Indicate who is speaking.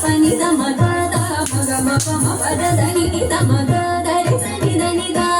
Speaker 1: దని ద మగ దని ద మగ